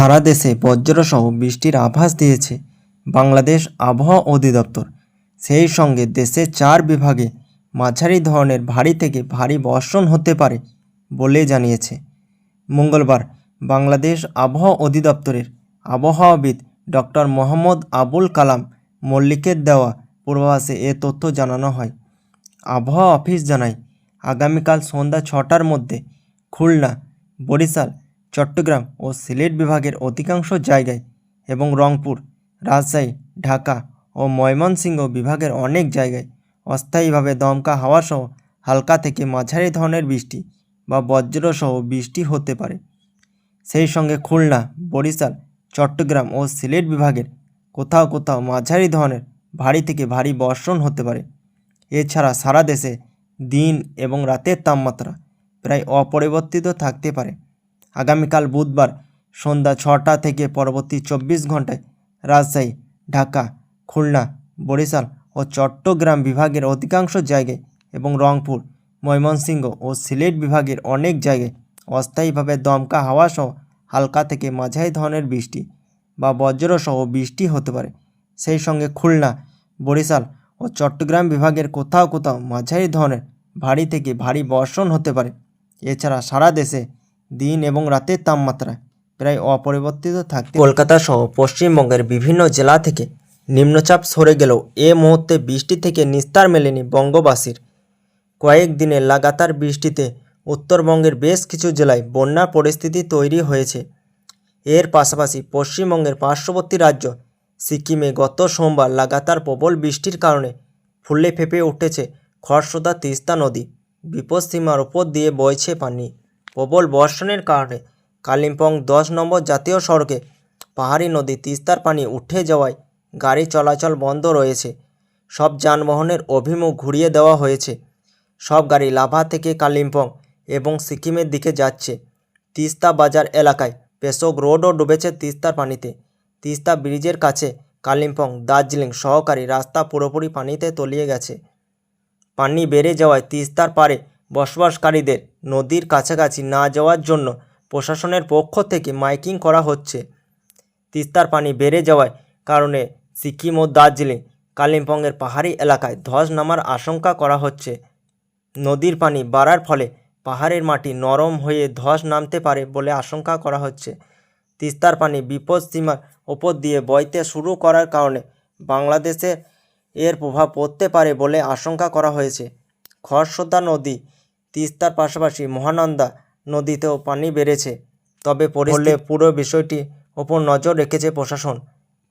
সারা দেশে বজ্রসহ বৃষ্টির আভাস দিয়েছে বাংলাদেশ আবহাওয়া অধিদপ্তর। সেই সঙ্গে দেশের চার বিভাগে মাঝারি ধরনের ভারী থেকে ভারী বর্ষণ হতে পারে বলে জানিয়েছে। মঙ্গলবার বাংলাদেশ আবহাওয়া অধিদপ্তরের আবহাওয়াবিদ ডক্টর মোহাম্মদ আবুল কালাম মল্লিকের দেওয়া পূর্বাভাসে এ তথ্য জানানো হয়। আবহাওয়া অফিস জানায়, আগামীকাল সন্ধ্যা ছটার মধ্যে খুলনা, বরিশাল চট্টগ্রাম ও সিলেট বিভাগের অধিকাংশ জায়গায় এবং রংপুর, রাজশাহী, ঢাকা ও ময়মনসিংহ বিভাগের অনেক জায়গায় অস্থায়ীভাবে দমকা হাওয়াসহ হালকা থেকে মাঝারি ধরনের বৃষ্টি বা বজ্রসহ বৃষ্টি হতে পারে। সেই সঙ্গে খুলনা, বরিশাল, চট্টগ্রাম ও সিলেট বিভাগের কোথাও কোথাও মাঝারি ধরনের ভারী থেকে ভারী বর্ষণ হতে পারে। এছাড়া সারা দেশে দিন এবং রাতের তাপমাত্রা প্রায় অপরিবর্তিত থাকতে পারে। আগামীকাল বুধবার সন্ধ্যা ছটা থেকে পরবর্তী চব্বিশ ঘন্টায় রাজশাহী, ঢাকা, খুলনা, বরিশাল ও চট্টগ্রাম বিভাগের অধিকাংশ জায়গায় এবং রংপুর, ময়মনসিংহ ও সিলেট বিভাগের অনেক জায়গায় অস্থায়ীভাবে দমকা হাওয়াসহ হালকা থেকে মাঝারি ধরনের বৃষ্টি বা বজ্রসহ বৃষ্টি হতে পারে। সেই সঙ্গে খুলনা, বরিশাল ও চট্টগ্রাম বিভাগের কোথাও কোথাও মাঝারি ধরনের ভারী থেকে ভারী বর্ষণ হতে পারে। এছাড়া সারা দেশে দিন এবং রাতের তাপমাত্রা প্রায় অপরিবর্তিত থাকতে কলকাতা সহ পশ্চিমবঙ্গের বিভিন্ন জেলা থেকে নিম্নচাপ সরে গেলেও এ মুহূর্তে বৃষ্টি থেকে নিস্তার মেলেনি বঙ্গবাসীর। কয়েক দিনে লাগাতার বৃষ্টিতে উত্তরবঙ্গের বেশ কিছু জেলায় বন্যার পরিস্থিতি তৈরি হয়েছে। এর পাশাপাশি পশ্চিমবঙ্গের পার্শ্ববর্তী রাজ্য সিকিমে গত সোমবার লাগাতার প্রবল বৃষ্টির কারণে ফুলে ফেঁপে উঠেছে খরস্রোতা তিস্তা নদী। বিপদসীমার ওপর দিয়ে বইছে পানি। প্রবল বর্ষণের কারণে কালিম্পং দশ নম্বর জাতীয় সড়কে পাহাড়ি নদী তিস্তার পানি উঠে যাওয়ায় গাড়ি চলাচল বন্ধ রয়েছে। সব যানবাহনের অভিমুখ ঘুরিয়ে দেওয়া হয়েছে। সব গাড়ি লাভা থেকে কালিম্পং এবং সিকিমের দিকে যাচ্ছে। তিস্তা বাজার এলাকায় পেশোক রোডও ডুবেছে তিস্তার পানিতে। তিস্তা ব্রিজের কাছে কালিম্পং দার্জিলিং সহকারী রাস্তা পুরোপুরি পানিতে তলিয়ে গেছে। পানি বেড়ে যাওয়ায় তিস্তার পারে বসবাসকারীদের নদীর কাছাকাছি না যাওয়ার জন্য প্রশাসনের পক্ষ থেকে মাইকিং করা হচ্ছে। তিস্তার পানি বেড়ে যাওয়ায় কারণে সিকিম ও দার্জিলিং, কালিম্পংয়ের পাহাড়ি এলাকায় ধস নামার আশঙ্কা করা হচ্ছে। নদীর পানি বাড়ার ফলে পাহাড়ের মাটি নরম হয়ে ধস নামতে পারে বলে আশঙ্কা করা হচ্ছে। তিস্তার পানি বিপদ সীমার ওপর দিয়ে বইতে শুরু করার কারণে বাংলাদেশে এর প্রভাব পড়তে পারে বলে আশঙ্কা করা হয়েছে। খরস্রোতা নদী তিস্তার পাশাপাশি মহানন্দা নদীতেও পানি বেড়েছে। তবে পরিস্থিতি পুরো বিষয়টি ওপর নজর রেখেছে প্রশাসন।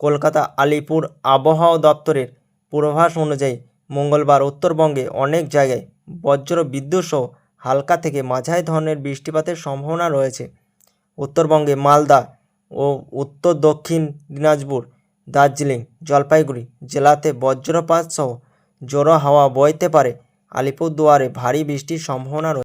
কলকাতা আলিপুর আবহাওয়া দপ্তরের পূর্বাভাস অনুযায়ী মঙ্গলবার উত্তরবঙ্গে অনেক জায়গায় বজ্র বিদ্যুৎ সহ হালকা থেকে মাঝারি ধরনের বৃষ্টিপাতের সম্ভাবনা রয়েছে। উত্তরবঙ্গে মালদা ও উত্তর দক্ষিণ দিনাজপুর, দার্জিলিং, জলপাইগুড়ি জেলাতে বজ্রপাত সহ জোড়ো হাওয়া বইতে পারে। আলিপুরদুয়ারে ভারী বৃষ্টির সম্ভাবনা রয়েছে।